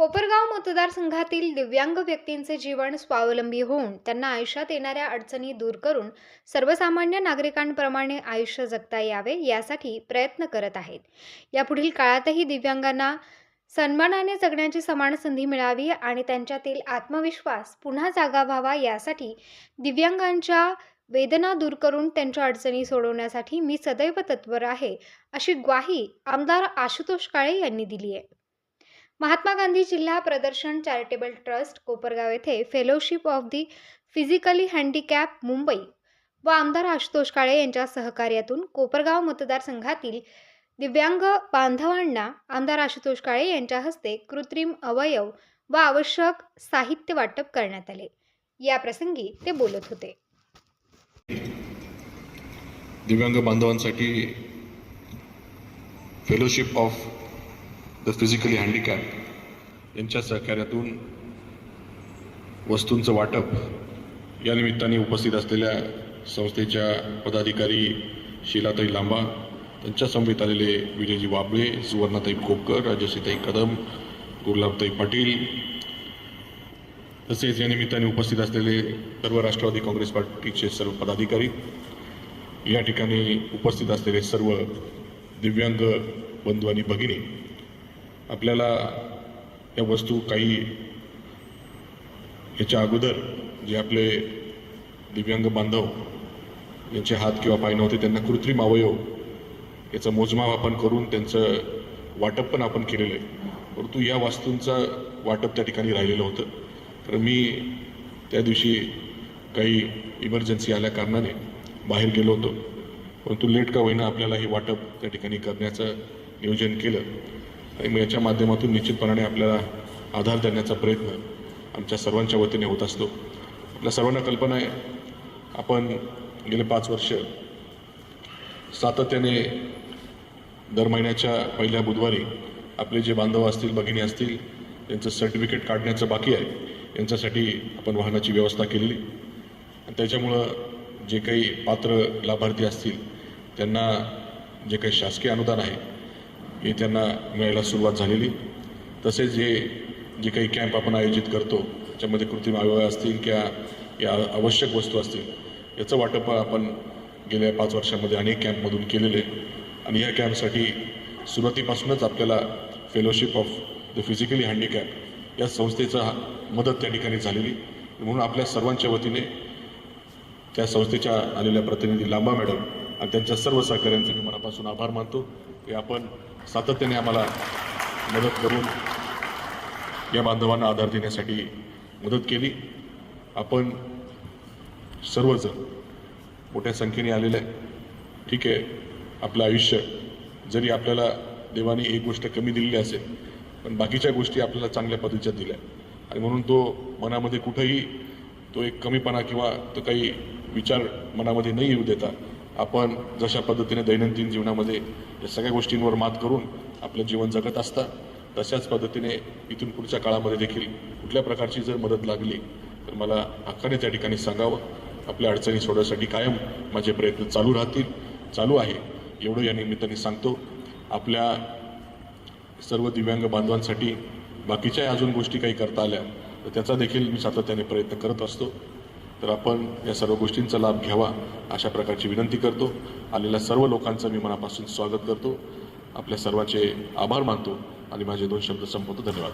कोपरगाव मतदारसंघातील दिव्यांग व्यक्तींचे जीवन स्वावलंबी होऊन त्यांना आयुष्यात येणाऱ्या अडचणी दूर करून सर्वसामान्य नागरिकांप्रमाणे आयुष्य जगता यावे यासाठी प्रयत्न करत आहेत. यापुढील काळातही दिव्यांगांना सन्मानाने जगण्याची समान संधी मिळावी आणि त्यांच्यातील आत्मविश्वास पुन्हा जागा व्हावा यासाठी दिव्यांगांच्या वेदना दूर करून त्यांच्या अडचणी सोडवण्यासाठी मी सदैव तत्पर आहे अशी ग्वाही आमदार आशुतोष काळे यांनी दिली आहे. महात्मा गांधी जिल्हा प्रदर्शन चॅरिटेबल ट्रस्ट कोपरगाव येथे fellowship of the physically handicap Mumbai व आमदार आशुतोष काळे यांच्या सहकार्यातून कोपरगाव मतदारसंघातील दिव्यांग बांधवांना आमदार आशुतोष काळे यांच्या हस्ते कृत्रिम अवयव व आवश्यक साहित्य वाटप करण्यात आले. या प्रसंगी ते बोलत होते. दिव्यांग बांधवांसाठी fellowship of the physically handicap यांच्या सहकार्यातून वस्तूंचं वाटप या निमित्ताने उपस्थित असलेल्या संस्थेच्या पदाधिकारी शिलाताई लांबा त्यांच्या समवेत आलेले विजयजी वाबळे सुवर्णाताई खोपकर राजश्रीताई कदम गुलाबताई पाटील तसेच या निमित्ताने उपस्थित असलेले सर्व राष्ट्रवादी काँग्रेस पार्टीचे सर्व पदाधिकारी या ठिकाणी उपस्थित असलेले सर्व दिव्यांग बंधू आणि भगिनी आपल्याला या वस्तू काही याच्या अगोदर जे आपले दिव्यांग बांधव यांचे हात किंवा पाय नव्हते त्यांना कृत्रिम अवयव याचं मोजमाप आपण करून त्यांचं वाटप पण आपण केलेलं आहे. परंतु या वास्तूंचा वाटप त्या ठिकाणी राहिलेलं होतं. तर मी त्या दिवशी काही इमर्जन्सी आल्या कारणाने बाहेर गेलो होतो. परंतु लेट का होईना आपल्याला हे वाटप त्या ठिकाणी करण्याचं नियोजन केलं. याच्या माध्यमातून निश्चितपणाने आपल्याला आधार देण्याचा प्रयत्न आमच्या सर्वांच्या वतीने होत असतो. आपल्या सर्वांना कल्पना आहे आपण गेले पाच वर्ष सातत्याने दर महिन्याच्या पहिल्या बुधवारी आपले जे बांधव असतील भगिनी असतील त्यांचं सर्टिफिकेट काढण्याचं बाकी आहे. यांच्यासाठी आपण वाहनाची व्यवस्था केलेली. आणि त्याच्यामुळं जे काही पात्र लाभार्थी असतील त्यांना जे काही शासकीय अनुदान आहे हे त्यांना मिळायला सुरुवात झालेली. तसेच जे जे काही कॅम्प आपण आयोजित करतो त्याच्यामध्ये कृत्रिम अवयव असतील किंवा या आवश्यक वस्तू असतील याचं वाटप आपण गेल्या पाच वर्षामध्ये अनेक कॅम्पमधून केलेले आहे. आणि या कॅम्पसाठी सुरुवातीपासूनच आपल्याला fellowship of the physically handicap या संस्थेचा मदत त्या ठिकाणी झालेली. म्हणून आपल्या सर्वांच्या वतीने त्या संस्थेच्या आलेल्या प्रतिनिधी लांबा मॅडम आणि त्यांच्या सर्व सहकाऱ्यांचे मी मनापासून आभार मानतो. हे आपण सातत्याने आम्हाला मदत करून या बांधवांना आधार देण्यासाठी मदत केली. आपण सर्वजण मोठ्या संख्येने आलेले आहे ठीक आहे. आपलं आयुष्य जरी आपल्याला देवाने एक गोष्ट कमी दिलेली असेल पण बाकीच्या गोष्टी आपल्याला चांगल्या पद्धतीच्या दिल्या आणि म्हणून तो मनामध्ये कुठंही तो एक कमीपणा किंवा तो काही विचार मनामध्ये नाही येऊ देता. आपण जशा पद्धतीने दैनंदिन जीवनामध्ये या सगळ्या गोष्टींवर मात करून आपलं जीवन जगत असता तशाच पद्धतीने इथून पुढच्या काळामध्ये देखील कुठल्या प्रकारची जर मदत लागली तर मला हक्काने त्या ठिकाणी सांगावं. आपल्या अडचणी सोडवण्यासाठी कायम माझे प्रयत्न चालू राहतील चालू आहे. एवढं या निमित्ताने सांगतो. आपल्या सर्व दिव्यांग बांधवांसाठी बाकीच्याही अजून गोष्टी काही करता आल्या तर त्याचा देखील मी सातत्याने प्रयत्न करत असतो. तर आपण या सर्व गोष्टींचा लाभ घ्यावा अशा प्रकारची विनंती करतो. आलेल्या सर्व लोकांचं मी मनापासून स्वागत करतो. आपल्या सर्वांचे आभार मानतो आणि माझे दोन शब्द संपवतो. धन्यवाद.